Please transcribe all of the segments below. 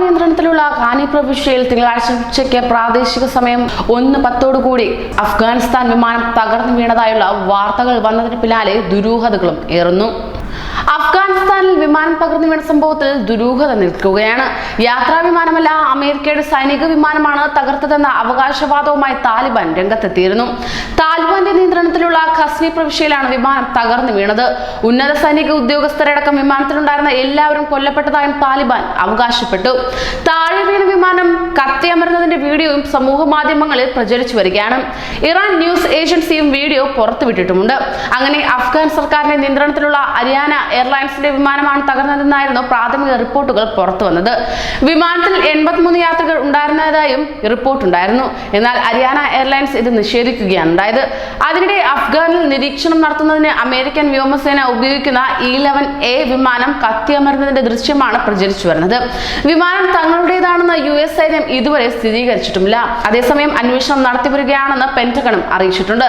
നിയന്ത്രണത്തിലുള്ള ഖാനി പ്രവിശ്യയിൽ തിങ്കളാഴ്ച ഉച്ചയ്ക്ക് പ്രാദേശിക സമയം ഒന്ന് പത്തോടുകൂടി അഫ്ഗാനിസ്ഥാൻ വിമാനം തകർന്നു വീണതായുള്ള വാർത്തകൾ വന്നതിന് പിന്നാലെ ദുരൂഹതകളും ഏറുന്നു. അഫ്ഗാനിസ്ഥാനിൽ വിമാനം പകർന്നു വീണ സംഭവത്തിൽ ദുരൂഹത നിൽക്കുകയാണ്. യാത്രാ വിമാനമല്ല അമേരിക്കയുടെ സൈനിക വിമാനമാണ് തകർത്തതെന്ന അവകാശവാദവുമായി താലിബാൻ രംഗത്തെത്തിയിരുന്നു. താലിബാന്റെ നിയന്ത്രണത്തിലുള്ള ഖസ്നി പ്രവിശ്യയിലാണ് വിമാനം തകർന്നു വീണത്. ഉന്നത സൈനിക ഉദ്യോഗസ്ഥരടക്കം വിമാനത്തിലുണ്ടായിരുന്ന എല്ലാവരും കൊല്ലപ്പെട്ടതായും താലിബാൻ അവകാശപ്പെട്ടു. താഴെ വീണ വിമാനം കത്തിയമരുന്നതിന്റെ വീഡിയോയും സമൂഹ മാധ്യമങ്ങളിൽ പ്രചരിച്ചു വരികയാണ്. ഇറാൻ ന്യൂസ് ഏജൻസിയും വീഡിയോ പുറത്തുവിട്ടിട്ടുമുണ്ട്. അങ്ങനെ അഫ്ഗാൻ സർക്കാരിന്റെ നിയന്ത്രണത്തിലുള്ള ഹരിയാന എയർലൈൻസിന്റെ വിമാനമാണ് തകർന്നതെന്നായിരുന്നു പ്രാഥമിക റിപ്പോർട്ടുകൾ പുറത്തു വന്നത്. വിമാനത്തിൽ എൺപത്തിമൂന്ന് യാത്രികർ ഉണ്ടായിരുന്നതായും റിപ്പോർട്ടുണ്ടായിരുന്നു. എന്നാൽ ഹരിയാന എയർലൈൻസ് ഇത് നിഷേധിക്കുകയാണ് ഉണ്ടായത്. അതിനിടെ അഫ്ഗാനിൽ നിരീക്ഷണം നടത്തുന്നതിന് അമേരിക്കൻ വ്യോമസേന ഉപയോഗിക്കുന്ന ഇ ലെവൻ എ വിമാനം കത്തിയമരുന്നതിന്റെ ദൃശ്യമാണ് പ്രചരിച്ചു വരുന്നത്. വിമാനം തങ്ങളുടേതാണെന്ന് യു എസ് സൈന്യം ഇതുവരെ സ്ഥിരീകരിച്ചിട്ടുമില്ല. അതേസമയം അന്വേഷണം നടത്തി വരികയാണെന്ന് പെന്റഗണും അറിയിച്ചിട്ടുണ്ട്.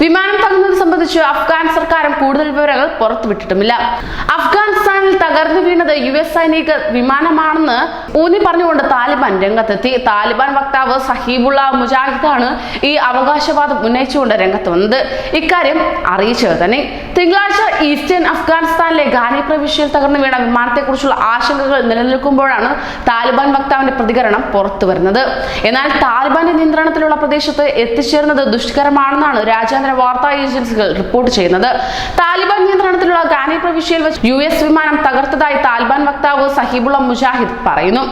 വിമാനം തകർന്നത് സംബന്ധിച്ച് അഫ്ഗാൻ സർക്കാരും കൂടുതൽ വിവരങ്ങൾ പുറത്തുവിട്ടിട്ടുമില്ല. അഫ്ഗാനിസ്ഥാനിൽ തകർന്നു വീണത് യു എസ് സൈനിക വിമാനമാണെന്ന് ഊന്നി പറഞ്ഞുകൊണ്ട് താലിബാൻ രംഗത്തെത്തി. താലിബാൻ വക്താവ് സഹീബുള്ള മുജാഹിദാണ് ഈ അവകാശവാദം ഉന്നയിച്ചുകൊണ്ട് രംഗത്ത് വന്നത്. ഇക്കാര്യം അറിയിച്ചത് തന്നെ. തിങ്കളാഴ്ച ഈസ്റ്റേൺ അഫ്ഗാനിസ്ഥാനിലെ ഗാനി പ്രവിശ്യയിൽ തകർന്നു വീണ വിമാനത്തെക്കുറിച്ചുള്ള ആശങ്കകൾ നിലനിൽക്കുമ്പോഴാണ് താലിബാൻ വക്താവിന്റെ പ്രതികരണം പുറത്തു വരുന്നത്. എന്നാൽ താലിബാന്റെ നിയന്ത്രണത്തിലുള്ള പ്രദേശത്ത് എത്തിച്ചേർന്നത് ദുഷ്കരമാണെന്നാണ് രാജ്യാന്തര വാർത്താ ഏജൻസികൾ റിപ്പോർട്ട് ചെയ്യുന്നത്. താലിബാൻ ഗാനി പ്രവിശ്യയിൽ വെച്ച് യു എസ് വിമാനം തകർത്തതായി താലിബാൻ വക്താവ് സഹീബുള്ള മുജാഹിദ് പറയുന്നു.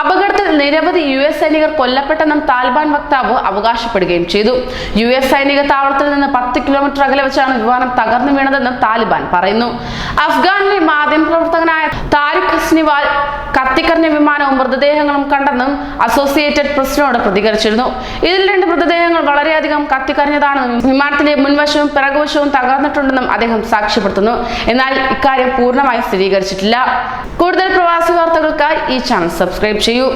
അപകടത്തിൽ നിരവധി യു എസ് സൈനികർ കൊല്ലപ്പെട്ടെന്നും താലിബാൻ വക്താവ് അവകാശപ്പെടുകയും ചെയ്തു. യു എസ് സൈനിക താവളത്തിൽ നിന്ന് പത്ത് കിലോമീറ്റർ അകലെ വെച്ചാണ് വിമാനം തകർന്നു വീണതെന്നും താലിബാൻ പറയുന്നു. അഫ്ഗാനിലെ മാധ്യമപ്രവർത്തകനായ താരിഖ് ഹസ്നിവാൽ കത്തിക്കറിഞ്ഞ വിമാനവും മൃതദേഹങ്ങളും കണ്ടെന്നും അസോസിയേറ്റഡ് പ്രസിനോട് പ്രതികരിച്ചിരുന്നു. ഇതിൽ രണ്ട് മൃതദേഹങ്ങൾ വളരെയധികം കത്തിക്കറിഞ്ഞതാണെന്നും വിമാനത്തിന്റെ മുൻവശവും പിറകുവശവും തകർന്നിട്ടുണ്ടെന്നും അദ്ദേഹം സാക്ഷ്യപ്പെടുത്തുന്നു. എന്നാൽ ഇക്കാര്യം പൂർണമായി സ്ഥിരീകരിച്ചിട്ടില്ല. കൂടുതൽ പ്രവാസി വാർത്തകൾക്കായി ഈ ചാനൽ സബ്സ്ക്രൈബ് ചെയ്യൂ.